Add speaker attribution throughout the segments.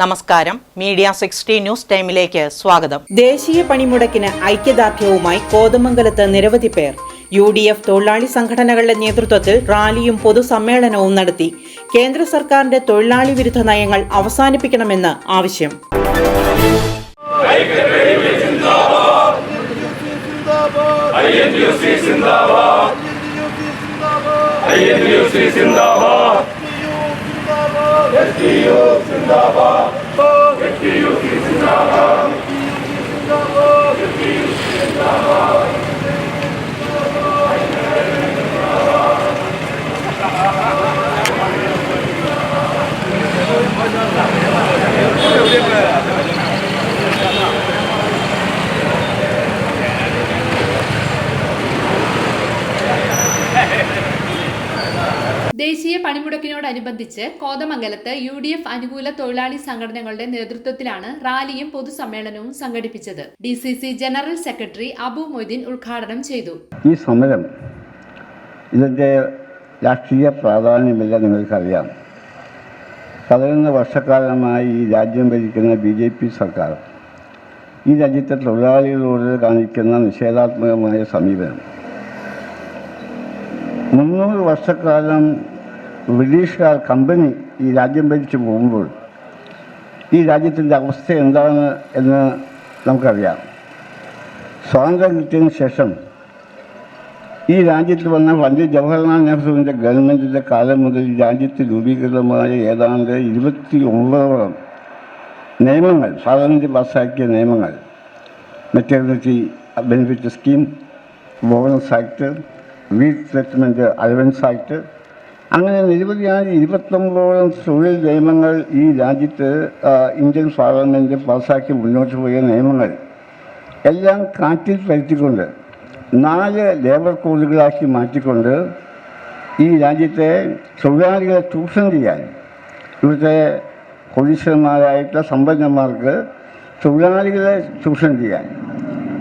Speaker 1: നമസ്കാരം. Media sixty news ടൈമിലേക്ക് സ്വാഗതം.
Speaker 2: ദേശീയ പണിമുടക്കിന് ഐക്യദാർഢ്യവുമായി കോതമംഗലത്ത് നിരവധി പേർ. യു ഡി എഫ് തൊഴിലാളി സംഘടനകളുടെ നേതൃത്വത്തിൽ റാലിയും പൊതുസമ്മേളനവും നടത്തി. കേന്ദ്ര സർക്കാരിന്റെ തൊഴിലാളി വിരുദ്ധ നയങ്ങൾ അവസാനിപ്പിക്കണമെന്ന് ആവശ്യം. Dio Zindabad! Oh. Dio Zindabad!
Speaker 3: ദേശീയ പണിമുടക്കിനോടനുബന്ധിച്ച് കോതമംഗലത്ത് യു ഡി എഫ് അനുകൂല തൊഴിലാളി സംഘടനകളുടെ നേതൃത്വത്തിലാണ് റാലിയും പൊതുസമ്മേളനവും സംഘടിപ്പിച്ചത്. D C C general secretary Abu Moideen ഉദ്ഘാടനം ചെയ്തു.
Speaker 4: ഈ സമരം ഇതിന്റെ രാഷ്ട്രീയ പ്രാധാന്യമില്ല നിങ്ങൾക്കറിയാം. പതിനൊന്ന് വർഷക്കാലമായി ഈ രാജ്യം ഭരിക്കുന്ന ബി ജെ പി സർക്കാർ ഈ രാജ്യത്തെ തൊഴിലാളികളോട് കാണിക്കുന്ന നിഷേധാത്മകമായ സമീപനം. മുന്നൂറ് വർഷക്കാലം ബ്രിട്ടീഷുകാർ കമ്പനി ഈ രാജ്യം ഭരിച്ചു പോകുമ്പോൾ ഈ രാജ്യത്തിന്റെ അവസ്ഥ എന്താണ് എന്ന് നമുക്കറിയാം. സ്വാതന്ത്ര്യം കിട്ടിയതിന് ശേഷം ഈ രാജ്യത്ത് വന്ന പണ്ഡിറ്റ് ജവഹർലാൽ നെഹ്റുവിന്റെ ഗവൺമെന്റിന്റെ കാലം മുതൽ ഈ രാജ്യത്ത് രൂപീകൃതമായ ഏതാണ്ട് ഇരുപത്തി ഒമ്പതോളം നിയമങ്ങൾ പാർലമെന്റ് പാസ്സാക്കിയ നിയമങ്ങൾ. Maternity benefit scheme bonus act resettlement allowance act അങ്ങനെ നിരവധിയായ ഇരുപത്തൊമ്പതോളം തൊഴിൽ നിയമങ്ങൾ ഈ രാജ്യത്ത് ഇന്ത്യൻ പാർലമെന്റ് പാസ്സാക്കി മുന്നോട്ട് പോയ നിയമങ്ങൾ എല്ലാം കാറ്റിൽ പരത്തിക്കൊണ്ട് നാല് ലേബർ കോഡുകളാക്കി മാറ്റിക്കൊണ്ട് ഈ രാജ്യത്തെ തൊഴിലാളികളെ ചൂഷണം ചെയ്യാൻ ഇവിടുത്തെ കോടീശ്വരന്മാരായിട്ടുള്ള സമ്പന്നന്മാർക്ക് തൊഴിലാളികളെ ചൂഷണം ചെയ്യാൻ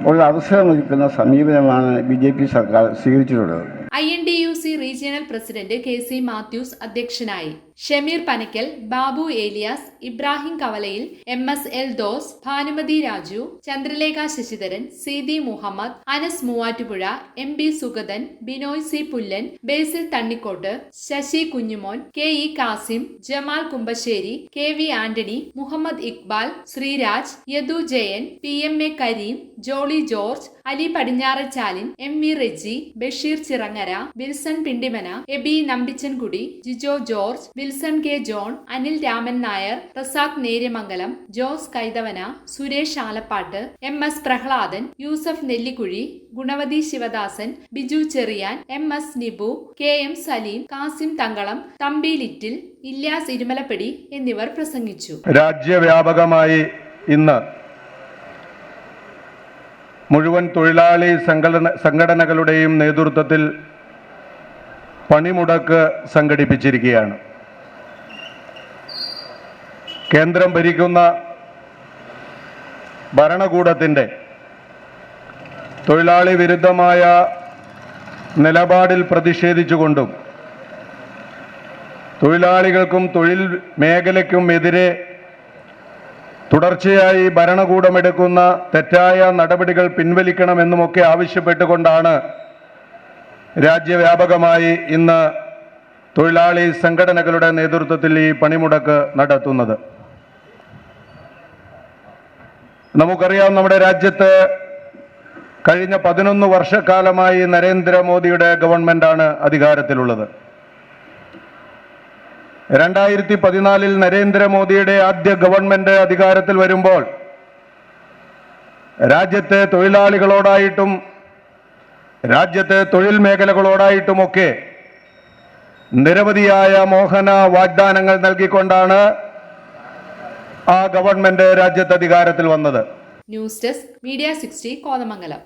Speaker 4: ഉള്ള അവസരമൊരുക്കുന്ന സമീപനമാണ് ബി ജെ പി സർക്കാർ സ്വീകരിച്ചിട്ടുള്ളത്.
Speaker 3: I D U C regional president K C Mathews അധ്യക്ഷനായി. Shameer Panakkal Babu Elias Ibrahim Kavalayil M S Eldhose Bhanumathi Raju Chandralekha Sasidharan C D Muhammad Anas Muvattupuzha M B Sugathan Binoy C Pullan Basil Thannikkot Sasi Kunjumon K E Kasim Jamal Kumbassery K V Antony Muhammad Iqbal Sreeraj Yadu Jayan P M A Kareem Jolly George Ali Padinjarachalil M V Reji Basheer Chirangara Wilson Pindimana Aby Nambichankudy Jijo George Wilson K John Anil Raman Nair Razak Neriamangalam Jose Kaithavana Suresh Alappatt M S Prahladan Yusuf Nellikuzhi Gunavathi Sivadasan Biju Cherian M S Nibu K M Saleem Kasim Thankalam Thampi Little Ilyas Irumalappady എന്നിവർ പ്രസംഗിച്ചു.
Speaker 5: രാജ്യവ്യാപകമായി ഇന്ന് മുഴുവൻ തൊഴിലാളി സംഘടന സംഘടനകളുടെയും നേതൃത്വത്തിൽ പണിമുടക്ക് സംഘടിപ്പിച്ചിരിക്കുകയാണ്. കേന്ദ്രം ഭരിക്കുന്ന ഭരണകൂടത്തിന്റെ തൊഴിലാളി വിരുദ്ധമായ നിലപാടിൽ പ്രതിഷേധിച്ചുകൊണ്ടും തൊഴിലാളികൾക്കും തൊഴിൽ മേഖലയ്ക്കും എതിരെ തുടർച്ചയായി ഭരണകൂടമെടുക്കുന്ന തെറ്റായ നടപടികൾ പിൻവലിക്കണമെന്നുമൊക്കെ ആവശ്യപ്പെട്ടുകൊണ്ടാണ് രാജ്യവ്യാപകമായി ഇന്ന് തൊഴിലാളി സംഘടനകളുടെ നേതൃത്വത്തിൽ ഈ പണിമുടക്ക് നടത്തുന്നത്. നമുക്കറിയാം നമ്മുടെ രാജ്യത്ത് കഴിഞ്ഞ പതിനൊന്ന് വർഷക്കാലമായി നരേന്ദ്രമോദിയുടെ ഗവൺമെന്റാണ് അധികാരത്തിലുള്ളത്. രണ്ടായിരത്തി പതിനാലിൽ നരേന്ദ്രമോദിയുടെ ആദ്യ ഗവൺമെന്റ് അധികാരത്തിൽ വരുമ്പോൾ രാജ്യത്തെ തൊഴിലാളികളോടായിട്ടും രാജ്യത്തെ തൊഴിൽ മേഖലകളോടായിട്ടുമൊക്കെ നിരവധിയായ മോഹന വാഗ്ദാനങ്ങൾ നൽകിക്കൊണ്ടാണ് ആ ഗവൺമെന്റ് രാജ്യത്ത് അധികാരത്തിൽ വന്നത്.
Speaker 3: News desk media sixty Kothamangalam.